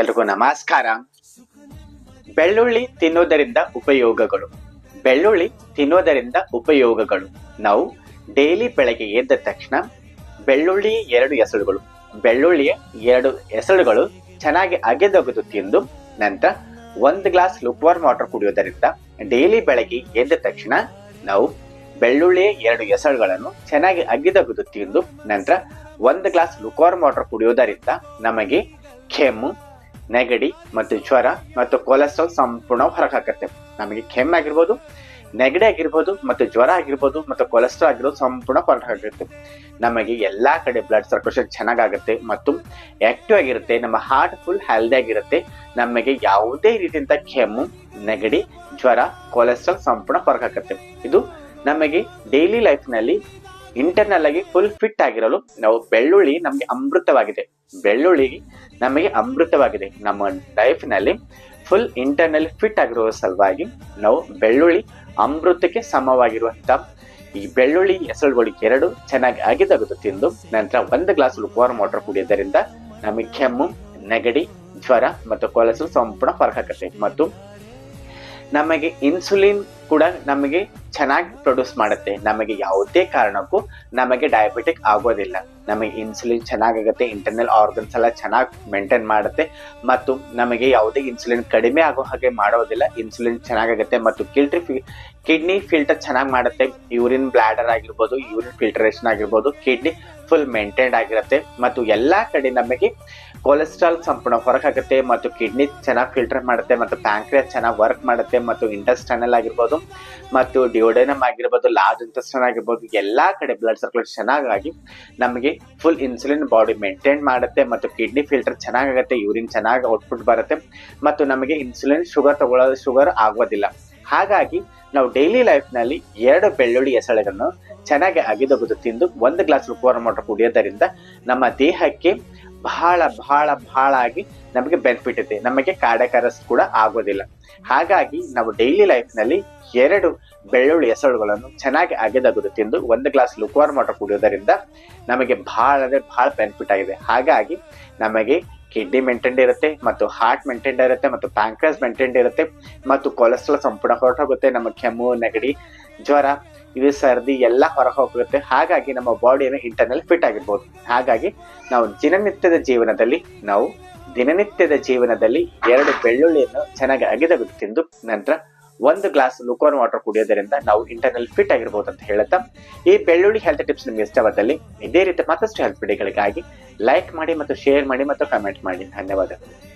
ಎಲ್ರಿಗೂ ನಮಸ್ಕಾರ ಬೆಳ್ಳುಳ್ಳಿ ತಿನ್ನೋದರಿಂದ ಉಪಯೋಗಗಳು. ಬೆಳ್ಳುಳ್ಳಿ ತಿನ್ನೋದರಿಂದ ಉಪಯೋಗಗಳು. ನಾವು ಡೈಲಿ ಬೆಳಗ್ಗೆ ಎದ್ದ ತಕ್ಷಣ ಬೆಳ್ಳುಳ್ಳಿ ಎರಡು ಎಸಳುಗಳು ಬೆಳ್ಳುಳ್ಳಿಯ ಎರಡು ಎಸಳುಗಳು ಚೆನ್ನಾಗಿ ಅಗೆದೊಗೆದು ತಿಂದು ನಂತರ ಒಂದು ಗ್ಲಾಸ್ ಲುಕ್ವಾರ್ಮ್ ವಾಟರ್ ಕುಡಿಯೋದರಿಂದ ಡೈಲಿ ಬೆಳಗ್ಗೆ ಎದ್ದ ತಕ್ಷಣ ನಾವು ಬೆಳ್ಳುಳ್ಳಿಯ ಎರಡು ಎಸಳುಗಳನ್ನು ಚೆನ್ನಾಗಿ ಅಗೆದೊಗೆದು ತಿಂದು ನಂತರ ಒಂದು ಗ್ಲಾಸ್ ಲುಕ್ವಾರ್ಮ್ ವಾಟರ್ ಕುಡಿಯೋದರಿಂದ ನಮಗೆ ಕೆಮ್ಮು ನೆಗಡಿ ಮತ್ತು ಜ್ವರ ಮತ್ತು ಕೊಲೆಸ್ಟ್ರಾಲ್ ಸಂಪೂರ್ಣ ಹೊರಗಾಕತ್ತೆ. ನಮಗೆ ಕೆಮ್ಮಾಗಿರ್ಬೋದು ನೆಗಡಿ ಆಗಿರ್ಬೋದು ಮತ್ತು ಜ್ವರ ಆಗಿರ್ಬೋದು ಮತ್ತು ಕೊಲೆಸ್ಟ್ರಾಲ್ ಆಗಿರೋದು ಸಂಪೂರ್ಣ ಹೊರಗಾಗುತ್ತೆ ನಮಗೆ ಎಲ್ಲಾ ಕಡೆ ಬ್ಲಡ್ ಸರ್ಕ್ಯುಲೇಷನ್ ಚೆನ್ನಾಗಾಗುತ್ತೆ ಮತ್ತು ಆಕ್ಟಿವ್ ಆಗಿರುತ್ತೆ, ನಮ್ಮ ಹಾರ್ಟ್ ಫುಲ್ ಹೆಲ್ದಿ ಆಗಿರುತ್ತೆ. ನಮಗೆ ಯಾವುದೇ ರೀತಿಯಂತ ಕೆಮ್ಮು, ನೆಗಡಿ, ಜ್ವರ, ಕೊಲೆಸ್ಟ್ರಾಲ್ ಸಂಪೂರ್ಣ ಹೊರಗಾಕತ್ತೆ. ಇದು ನಮಗೆ ಡೈಲಿ ಲೈಫ್ನಲ್ಲಿ ಇಂಟರ್ನಲ್ ಆಗಿ ಫುಲ್ ಫಿಟ್ ಆಗಿರಲು ನಾವು ಬೆಳ್ಳುಳ್ಳಿ ನಮಗೆ ಅಮೃತವಾಗಿದೆ. ಬೆಳ್ಳುಳ್ಳಿ ನಮಗೆ ಅಮೃತವಾಗಿದೆ. ನಮ್ಮ ಲೈಫ್ನಲ್ಲಿ ಫುಲ್ ಇಂಟರ್ನಲ್ ಫಿಟ್ ಆಗಿರುವ ಸಲುವಾಗಿ ನಾವು ಬೆಳ್ಳುಳ್ಳಿ ಅಮೃತಕ್ಕೆ ಸಮವಾಗಿರುವಂತ ಈ ಬೆಳ್ಳುಳ್ಳಿ ಹೆಸರುಗಳು ಎರಡು ಚೆನ್ನಾಗಿ ಅಗಿದಗದು ತಿಂದು ನಂತರ ಒಂದು ಗ್ಲಾಸ್ ವಾರ್ಮ್ ವಾಟರ್ ಕುಡಿಯೋದರಿಂದ ನಮಗೆ ಕೆಮ್ಮು, ನೆಗಡಿ, ಜ್ವರ ಮತ್ತು ಕೊಲೆಸ್ಟ್ರಾಲ್ ಸಂಪೂರ್ಣ ಹೊರಗಾಕತ್ತೆ ಮತ್ತು ನಮಗೆ ಇನ್ಸುಲಿನ್ ಕೂಡ ನಮಗೆ ಚೆನ್ನಾಗಿ ಪ್ರೊಡ್ಯೂಸ್ ಮಾಡುತ್ತೆ. ನಮಗೆ ಯಾವುದೇ ಕಾರಣಕ್ಕೂ ನಮಗೆ ಡಯಾಬಿಟಿಕ್ ಆಗೋದಿಲ್ಲ. ನಮಗೆ ಇನ್ಸುಲಿನ್ ಚೆನ್ನಾಗಾಗುತ್ತೆ ಇಂಟರ್ನಲ್ ಆರ್ಗನ್ಸ್ ಎಲ್ಲ ಚೆನ್ನಾಗಿ ಮೇಂಟೈನ್ ಮಾಡುತ್ತೆ ಮತ್ತು ನಮಗೆ ಯಾವುದೇ ಇನ್ಸುಲಿನ್ ಕಡಿಮೆ ಆಗೋ ಹಾಗೆ ಮಾಡೋದಿಲ್ಲ. ಇನ್ಸುಲಿನ್ ಚೆನ್ನಾಗಾಗುತ್ತೆ ಮತ್ತು ಕಿಲ್ಟ್ರಿ ಕಿಡ್ನಿ ಫಿಲ್ಟರ್ ಚೆನ್ನಾಗಿ ಮಾಡುತ್ತೆ. ಯೂರಿನ್ ಬ್ಲ್ಯಾಡರ್ ಆಗಿರ್ಬೋದು ಯೂರಿನ್ ಫಿಲ್ಟರೇಷನ್ ಆಗಿರ್ಬೋದು ಕಿಡ್ನಿ ಫುಲ್ ಮೇಂಟೈನ್ಡ್ ಆಗಿರುತ್ತೆ ಮತ್ತು ಎಲ್ಲ ಕಡೆ ನಮಗೆ ಕೊಲೆಸ್ಟ್ರಾಲ್ ಸಂಪೂರ್ಣ ಹೊರಗಾಗುತ್ತೆ ಮತ್ತು ಕಿಡ್ನಿ ಚೆನ್ನಾಗಿ ಫಿಲ್ಟರ್ ಮಾಡುತ್ತೆ ಮತ್ತು ಪ್ಯಾಂಕ್ರಿಯಸ್ ಚೆನ್ನಾಗಿ ವರ್ಕ್ ಮಾಡುತ್ತೆ ಮತ್ತು ಇಂಟೆಸ್ಟೈನಲ್ ಆಗಿರ್ಬೋದು ಮತ್ತು ಡಿಯೋಡೆನಮ್ ಆಗಿರ್ಬೋದು, ಲಾರ್ಜ್ ಇಂಟೆಸ್ಟನ್ ಆಗಿರ್ಬೋದು, ಎಲ್ಲಾ ಕಡೆ ಬ್ಲಡ್ ಸರ್ಕ್ಯುಲೇಷನ್ ಚೆನ್ನಾಗಾಗಿ ನಮಗೆ ಫುಲ್ ಇನ್ಸುಲಿನ್ ಬಾಡಿ ಮೇಂಟೈನ್ ಮಾಡುತ್ತೆ ಮತ್ತು ಕಿಡ್ನಿ ಫಿಲ್ಟರ್ ಚೆನ್ನಾಗಾಗುತ್ತೆ ಯೂರಿನ್ ಚೆನ್ನಾಗಿ ಔಟ್ಪುಟ್ ಬರುತ್ತೆ ಮತ್ತು ನಮಗೆ ಇನ್ಸುಲಿನ್ ಶುಗರ್ ತಗೊಳ್ಳೋದು ಶುಗರ್ ಆಗೋದಿಲ್ಲ. ಹಾಗಾಗಿ ನಾವು ಡೈಲಿ ಲೈಫ್ನಲ್ಲಿ ಎರಡು ಬೆಳ್ಳುಳ್ಳಿ ಎಸಳೆಗಳನ್ನು ಚೆನ್ನಾಗಿ ಅಗಿದೊಗೆದು ತಿಂದು ಒಂದು ಗ್ಲಾಸ್ ವಾಟರ್ ಕುಡಿಯೋದರಿಂದ ನಮ್ಮ ದೇಹಕ್ಕೆ ಬಹಳ ಬಹಳ ಬಹಳ ಆಗಿ ನಮಗೆ ಬೆನಿಫಿಟ್ ಇದೆ. ನಮಗೆ ಕಾರ್ಡಕರಸ್ ಕೂಡ ಆಗೋದಿಲ್ಲ. ಹಾಗಾಗಿ ನಾವು ಡೈಲಿ ಲೈಫ್ನಲ್ಲಿ ಎರಡು ಬೆಳ್ಳುಳ್ಳಿ ಹೆಸರುಗಳನ್ನು ಚೆನ್ನಾಗಿ ಅಗೆದಗುದು ತಿಂದು ಒಂದು ಗ್ಲಾಸ್ ಲುಕ್ವಾರ್ ವಾಟರ್ ಕುಡಿಯೋದರಿಂದ ನಮಗೆ ಬಹಳ ಅಂದ್ರೆ ಬಹಳ ಬೆನಿಫಿಟ್ ಆಗಿದೆ. ಹಾಗಾಗಿ ನಮಗೆ ಕಿಡ್ನಿ ಮೇಂಟೈನ್ ಇರುತ್ತೆ ಮತ್ತು ಹಾರ್ಟ್ ಮೇಂಟೈನ್ ಇರುತ್ತೆ ಮತ್ತು ಪ್ಯಾಂಕ್ರಸ್ ಮೇಂಟೈನ್ ಇರುತ್ತೆ ಮತ್ತು ಕೊಲೆಸ್ಟ್ರಾಲ್ ಸಂಪೂರ್ಣ ಹೊರಟೋಗುತ್ತೆ. ನಮ್ಮ ಕೆಮ್ಮು, ನೆಗಡಿ, ಜ್ವರ ಇದು ಸರ್ದಿ ಎಲ್ಲ ಹೊರ ಹೋಗುತ್ತೆ ಹಾಗಾಗಿ ನಮ್ಮ ಬಾಡಿಯನ್ನು ಇಂಟರ್ನಲ್ ಫಿಟ್ ಆಗಿರ್ಬೋದು. ಹಾಗಾಗಿ ನಾವು ದಿನನಿತ್ಯದ ಜೀವನದಲ್ಲಿ, ನಾವು ದಿನನಿತ್ಯದ ಜೀವನದಲ್ಲಿ ಎರಡು ಬೆಳ್ಳುಳ್ಳಿಯನ್ನು ಚೆನ್ನಾಗಿ ಅಗೆದಗದು ತಿಂದು ನಂತರ ಒಂದು ಗ್ಲಾಸ್ ಲುಕೋನ್ ವಾಟರ್ ಕುಡಿಯೋದರಿಂದ ನಾವು ಇಂಟರ್ನಲ್ ಫಿಟ್ ಆಗಿರ್ಬೋದು ಅಂತ ಹೇಳುತ್ತಾ, ಈ ಬೆಳ್ಳುಳ್ಳಿ ಹೆಲ್ತ್ ಟಿಪ್ಸ್ ನಿಮ್ಗೆ ಇಷ್ಟವಾದಲ್ಲಿ ಇದೇ ರೀತಿ ಮತ್ತಷ್ಟು ಹೆಲ್ತ್ ವಿಡಿಯೋಗಳಿಗಾಗಿ ಲೈಕ್ ಮಾಡಿ ಮತ್ತು ಶೇರ್ ಮಾಡಿ ಮತ್ತು ಕಮೆಂಟ್ ಮಾಡಿ. ಧನ್ಯವಾದಗಳು